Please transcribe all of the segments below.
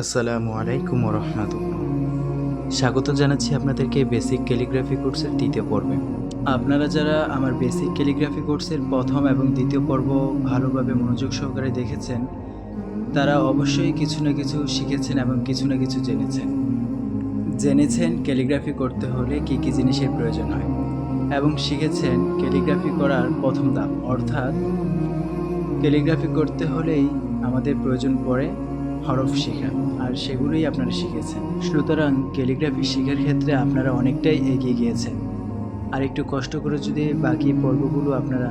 আসসালামু আলাইকুম রহমতুল্লাহ স্বাগত জানাচ্ছি আপনাদেরকে বেসিক ক্যালিগ্রাফি কোর্সের দ্বিতীয় পর্বে। আপনারা যারা আমার বেসিক ক্যালিগ্রাফি কোর্সের প্রথম এবং দ্বিতীয় পর্ব ভালোভাবে মনোযোগ সহকারে দেখেছেন, তারা অবশ্যই কিছু না কিছু শিখেছেন এবং কিছু না কিছু জেনেছেন। জেনেছেন ক্যালিগ্রাফি করতে হলে কী কী জিনিসের প্রয়োজন হয় এবং শিখেছেন ক্যালিগ্রাফি করার প্রথম ধাপ। অর্থাৎ ক্যালিগ্রাফি করতে হলেই আমাদের প্রয়োজন পড়ে হরফ শেখা আর সেগুলোই আপনারা শিখেছেন। সুতরাং ক্যালিগ্রাফি শেখার ক্ষেত্রে আপনারা অনেকটাই এগিয়ে গিয়েছেন। আর একটু কষ্ট করে যদি বাকি পর্বগুলো আপনারা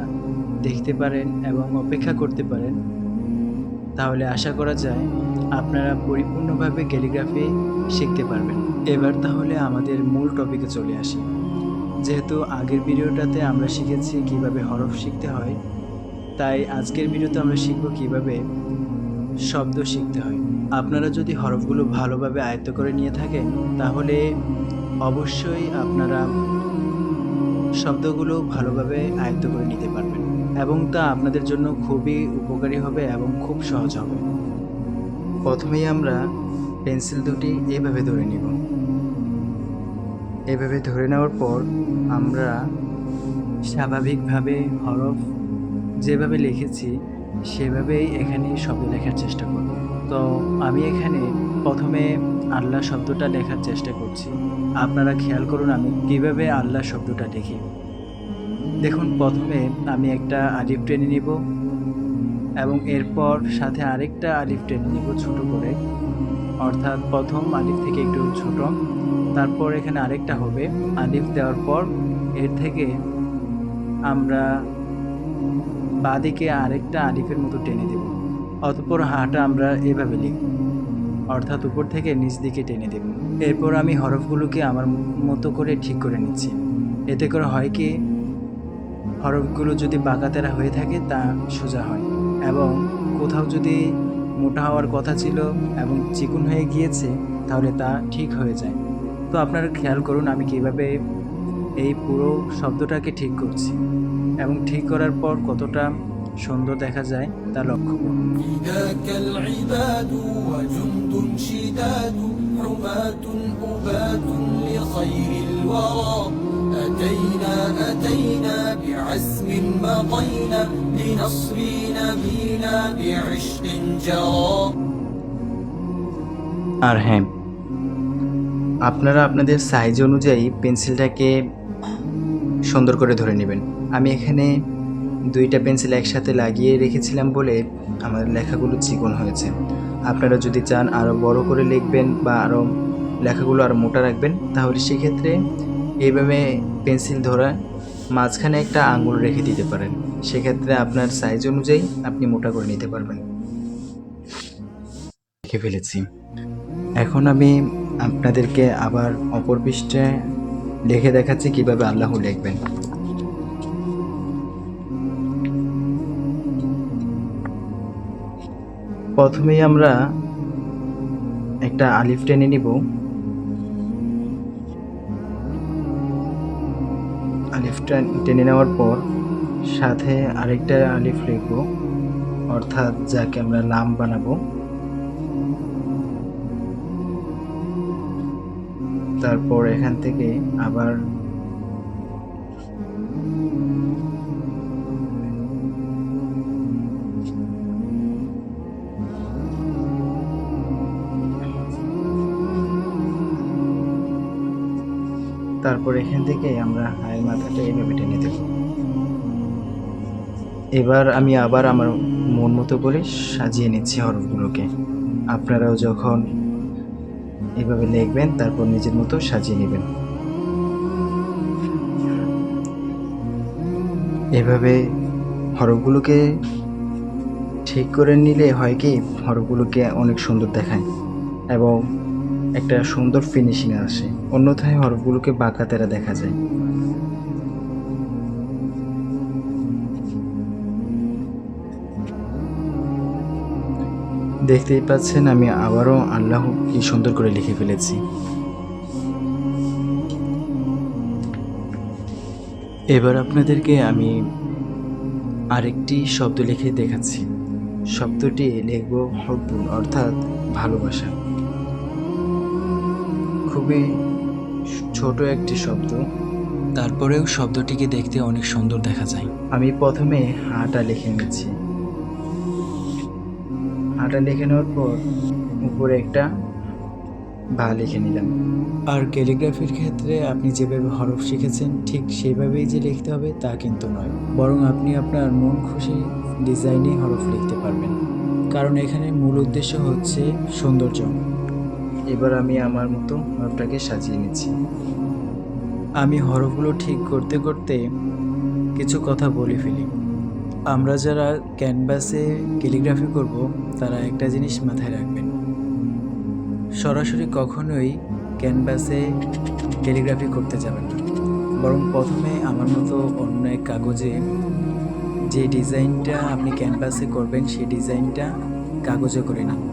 দেখতে পারেন এবং অপেক্ষা করতে পারেন, তাহলে আশা করা যায় আপনারা পরিপূর্ণভাবে ক্যালিগ্রাফি শিখতে পারবেন। এবার তাহলে আমাদের মূল টপিকে চলে আসি। যেহেতু আগের ভিডিওটাতে আমরা শিখেছি কীভাবে হরফ শিখতে হয়, তাই আজকের ভিডিওতে আমরা শিখব কীভাবে শব্দ শিখতে হয়। আপনারা যদি হরফগুলো ভালোভাবে আয়ত্ত করে নিয়ে থাকেন, তাহলে অবশ্যই আপনারা শব্দগুলো ভালোভাবে আয়ত্ত করে নিতে পারবেন এবং তা আপনাদের জন্য খুবই উপকারী হবে এবং খুব সহজ হবে। প্রথমেই আমরা পেন্সিল দুটি এভাবে ধরে নিব। এভাবে ধরে নেওয়ার পর আমরা স্বাভাবিকভাবে হরফ যেভাবে লিখেছি সেভাবেই এখানে শব্দ লেখার চেষ্টা করব। তো আমি এখানে প্রথমে আল্লাহ শব্দটা লেখার চেষ্টা করছি। আপনারা খেয়াল করুন আমি কীভাবে আল্লাহ শব্দটা লিখি দেখুন, প্রথমে আমি একটা আলিফ টেনে নিব এবং এরপর সাথে আরেকটা আলিফ টেনে নিব ছোট করে। অর্থাৎ প্রথম আলিফ থেকে একটু ছোট। তারপর এখানে আরেকটা হবে। আলিফ দেওয়ার পর এর থেকে আমরা বাদিকে আরেকটা আলিফের মতো টেনে দেব। অতপর হাটা আমরা এভাবে লিখব। অর্থাৎ উপর থেকে নিচ দিকে টেনে দেব। এরপর আমি হরফগুলোকে আমার মতো করে ঠিক করে নিচ্ছি। এতে করে হয় কি, হরফগুলো যদি বাঁকাতেরা হয়ে থাকে, তা সোজা হয়। এবং কোথাও যদি মোটা হওয়ার কথা ছিল এবং চিকুন হয়ে গিয়েছে, তাহলে তা ঠিক হয়ে যায়। তো আপনারা খেয়াল করুন আমি কীভাবে এই পুরো শব্দটাকে ঠিক করছি এবং ঠিক করার পর কতটা সুন্দর দেখা যায় তা লক্ষ্য আর হ্যাঁ আপনারা আপনাদের সাইজ অনুযায়ী পেন্সিলটাকে সুন্দর করে ধরে নেবেন। আমি এখানে দুইটা পেন্সিল একসাথে লাগিয়ে রেখেছিলাম বলে আমার লেখাগুলো চিকন হয়েছে। আপনারা যদি চান আরও বড় করে লিখবেন বা আরও লেখাগুলো আরও মোটা রাখবেন, তাহলে সেক্ষেত্রে এইভাবে পেন্সিল ধরা মাঝখানে একটা আঙুল রেখে দিতে পারেন। সেক্ষেত্রে আপনার সাইজ অনুযায়ী আপনি মোটা করে নিতে পারবেন। লিখে ফেলেছি। এখন আমি আপনাদেরকে আবার অপর পৃষ্ঠে লিখে দেখাচ্ছি কীভাবে আল্লাহ লিখবেন। প্রথমেই আমরা একটা আলিফ টেনে নিব। আলিফটা টেনে নেওয়ার পর সাথে আরেকটা আলিফ লিখব, অর্থাৎ যাকে আমরা লাম বানাবো। তারপর এখান থেকে আবার তারপর এখান থেকে আমরা হায়ের মাথাটা এইভাবে টেনে দেব। এবার আমি আবার আমার মন মতো করে সাজিয়ে নিচ্ছি হরফগুলোকে। আপনারাও যখন এভাবে লিখবেন, তারপর নিজের মতো সাজিয়ে নেবেন। এভাবে হরফগুলোকে ঠিক করে নিলে হয় কি, হরফগুলোকে অনেক সুন্দর দেখায় এবং একটা সুন্দর ফিনিশিং আসে। অন্যথায় হরফগুলোকে বাঁকা তেরা দেখা যায়। দেখতেই পাচ্ছেন, আমি আবারও আল্লাহ কি সুন্দর করে লিখে ফেলেছি। এবার আপনাদেরকে আমি আরেকটি শব্দ লিখে দেখাচ্ছি। শব্দটি লিখব হব্বুন অর্থাৎ ভালোবাসা। খুবই ছোট একটি শব্দ। তারপরেও শব্দটিকে দেখতে অনেক সুন্দর দেখা যায়। আমি প্রথমে হাটা লিখে নিচ্ছি। হাটা লিখে নেওয়ার পর উপরে একটা বা লিখে নিলাম। আর ক্যালিগ্রাফির ক্ষেত্রে আপনি যেভাবে হরফ শিখেছেন ঠিক সেভাবেই যে লিখতে হবে তা কিন্তু নয়। বরং আপনি আপনার মন খুশি ডিজাইনে হরফ লিখতে পারবেন। কারণ এখানে মূল উদ্দেশ্য হচ্ছে সৌন্দর্য। এবার আমি আমার মতো হরফটাকে সাজিয়ে নিচ্ছি। আমি হরফগুলো ঠিক করতে করতে কিছু কথা বলে ফেলি। আমরা যারা ক্যানভাসে ক্যালিগ্রাফি করব, তারা একটা জিনিস মাথায় রাখবেন। সরাসরি কখনোই ক্যানভাসে ক্যালিগ্রাফি করতে যাবেন না। বরং প্রথমে আমার মতো অন্য এক কাগজে যে ডিজাইনটা আপনি ক্যানভাসে করবেন, সেই ডিজাইনটা কাগজে করে নিন।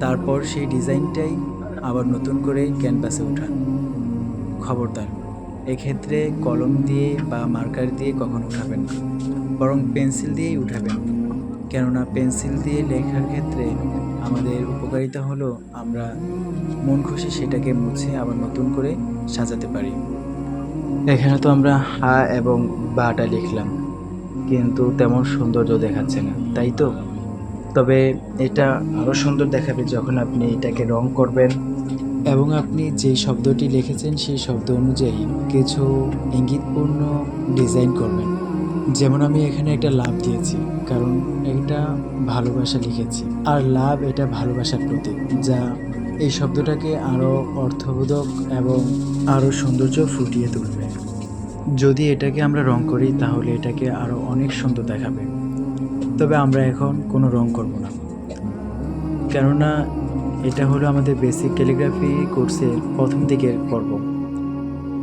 তারপর সেই ডিজাইনটাই আবার নতুন করে ক্যানভাসে উঠান। খবরদার, এক্ষেত্রে কলম দিয়ে বা মার্কার দিয়ে কখনো উঠাবেন না। বরং পেন্সিল দিয়েই উঠাবেন। কেননা পেন্সিল দিয়ে লেখার ক্ষেত্রে আমাদের উপকারিতা হলো আমরা মন খুশি সেটাকে মুছে আবার নতুন করে সাজাতে পারি। এখানে তো আমরা হা এবং বাটা লিখলাম, কিন্তু তেমন সৌন্দর্য দেখাচ্ছে না, তাই তো? তবে এটা আরও সুন্দর দেখাবে যখন আপনি এটাকে রং করবেন এবং আপনি যে শব্দটি লিখেছেন সেই শব্দ অনুযায়ী কিছু ইঙ্গিতপূর্ণ ডিজাইন করবেন। যেমন আমি এখানে একটা লাভ দিয়েছি, কারণ এটা ভালোবাসা লিখেছি। আর লাভ এটা ভালোবাসার প্রতীক, যা এই শব্দটাকে আরও অর্থবোধক এবং আরও সৌন্দর্য ফুটিয়ে তুলবে। যদি এটাকে আমরা রং করি, তাহলে এটাকে আরও অনেক সুন্দর দেখাবে। তবে আমরা এখন কোনো রং করব না। কেননা এটা হলো আমাদের বেসিক ক্যালিগ্রাফি কোর্সের প্রথম দিকের পর্ব।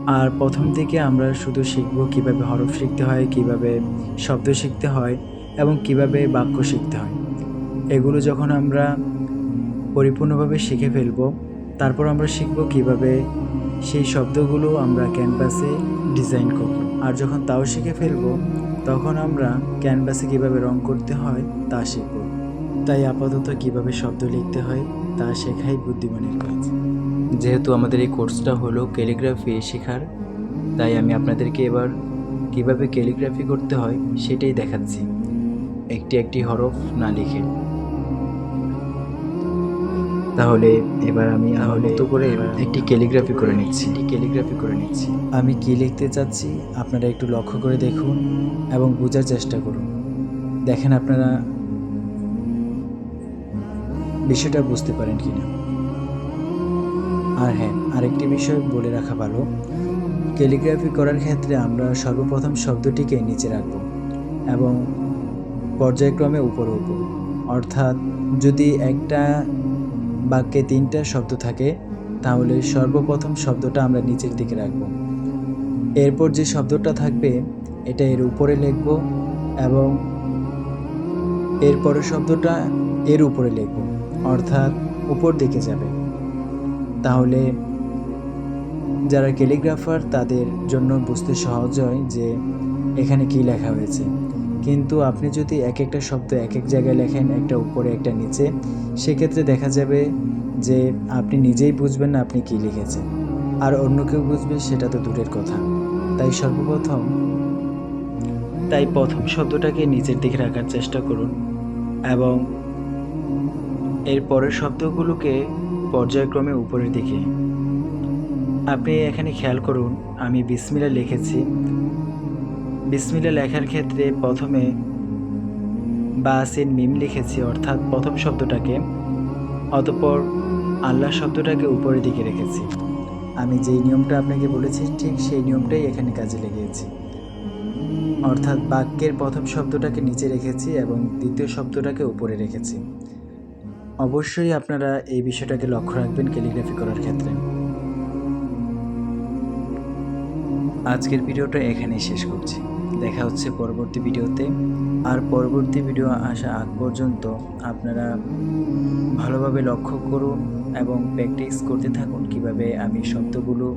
আর প্রথম দিকে আমরা শুধু শিখব কীভাবে হরফ শিখতে হয়, কীভাবে শব্দ শিখতে হয় এবং কীভাবে বাক্য শিখতে হয়। এগুলো যখন আমরা পরিপূর্ণভাবে শিখে ফেলব, তারপর আমরা শিখব কীভাবে সেই শব্দগুলো আমরা ক্যানভাসে ডিজাইন করব। আর যখন তাও শিখে ফেলব, তখন আমরা ক্যানভাসে কীভাবে রং করতে হয় তা শিখব। তাই আপাতত কীভাবে শব্দ লিখতে হয় তা শেখাই বুদ্ধিমানের কাজ। যেহেতু আমাদের এই কোর্সটা হলো ক্যালিগ্রাফি শেখার তাই আমি আপনাদেরকে এবার কীভাবে ক্যালিগ্রাফি করতে হয় সেটাই দেখাচ্ছি। একটি একটি হরফ না লিখে। তাহলে এবার আমি আমার মতো করে একটি ক্যালিগ্রাফি করে নিচ্ছি। একটি ক্যালিগ্রাফি করে নিচ্ছি। আমি কি লিখতে চাচ্ছি আপনারা একটু লক্ষ্য করে দেখুন এবং বোঝার চেষ্টা করুন। দেখেন আপনারা বিষয়টা বুঝতে পারেন কিনা। আর হ্যাঁ আরেকটি বিষয় বলে রাখা ভালো। ক্যালিগ্রাফি করার ক্ষেত্রে আমরা সর্বপ্রথম শব্দটিকে নিচে রাখব এবং পর্যায়ক্রমে উপরে উঠব। অর্থাৎ যদি একটা বাক্যে তিনটা শব্দ থাকে, তাহলে সর্বপ্রথম শব্দটা আমরা নিচের দিকে রাখব। এরপর যে শব্দটা থাকবে, এটা এর উপরে লিখব এবং এরপরের শব্দটা এর উপরে লিখব। অর্থাৎ উপর দিকে যাবে। তাহলে যারা ক্যালিগ্রাফার, তাদের জন্য বুঝতে সহজ হয় যে এখানে কি লেখা হয়েছে। কিন্তু আপনি যদি এক একটা শব্দ এক এক জায়গায় লেখেন, একটা উপরে, একটা নিচে, সেক্ষেত্রে দেখা যাবে যে আপনি নিজেই বুঝবেন না আপনি কি লিখেছেন। আর অন্য কেউ বুঝবে, সেটা তো দূরের কথা। তাই সর্বপ্রথম তাই প্রথম শব্দটাকে নিচের দিকে রাখার চেষ্টা করুন এবং এর পরের শব্দগুলোকে পর্যায়ক্রমে উপরের দিকে। আপনি এখানে খেয়াল করুন, আমি বিসমিল্লা লিখেছি। বিসমিল্লা লেখার ক্ষেত্রে প্রথমে বাসিন মিম লিখেছি, অর্থাৎ প্রথম শব্দটাকে, অতপর আল্লাহ শব্দটাকে উপরের দিকে রেখেছি। আমি যেই নিয়মটা আপনাকে বলেছি, ঠিক সেই নিয়মটাই এখানে কাজে লেগেছি। অর্থাৎ বাক্যের প্রথম শব্দটাকে নিচে রেখেছি এবং দ্বিতীয় শব্দটাকে উপরে রেখেছি। অবশ্যই আপনারা এই বিষয়টাকে লক্ষ্য রাখবেন ক্যালিগ্রাফি করার ক্ষেত্রে। আজকের ভিডিওটা এখানেই শেষ করছি। দেখা হচ্ছে পরবর্তী ভিডিওতে। আর পরবর্তী ভিডিও আসা আগ পর্যন্ত আপনারা ভালোভাবে লক্ষ্য করুন এবং প্র্যাকটিস করতে থাকুন কীভাবে আমি শব্দগুলো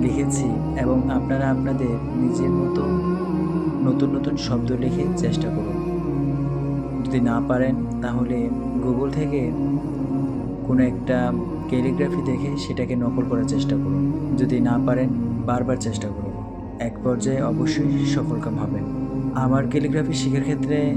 লিখেছি এবং আপনারা আপনাদের নিজের মতো নতুন নতুন শব্দ লিখে চেষ্টা করুন। যদি না পারেন তাহলে গুগল থেকে কোনো একটা ক্যালিগ্রাফি দেখে সেটাকে নকল করার চেষ্টা করুন। যদি না পারেন, বারবার চেষ্টা করুন। এক পর্যায়ে অবশ্যই সফলকাম হবেন আমার ক্যালিগ্রাফি শেখার ক্ষেত্রে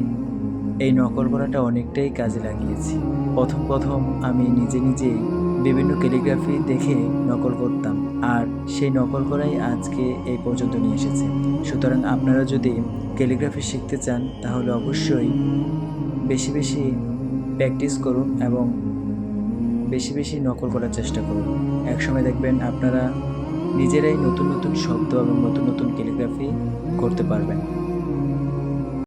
এই নকল করাটা অনেকটাই কাজে লাগিয়েছি। প্রথম প্রথম আমি নিজে নিজেই বিভিন্ন ক্যালিগ্রাফি দেখে নকল করতাম। আর সেই নকল করাই আজকে এই পর্যন্ত নিয়ে এসেছে। সুতরাং আপনারা যদি ক্যালিগ্রাফি শিখতে চান, তাহলে অবশ্যই বেশি বেশি প্র্যাকটিস করুন এবং বেশি বেশি নকল করার চেষ্টা করুন। একসময় দেখবেন আপনারা নিজেরাই নতুন নতুন শব্দ এবং নতুন নতুন ক্যালিগ্রাফি করতে পারবেন।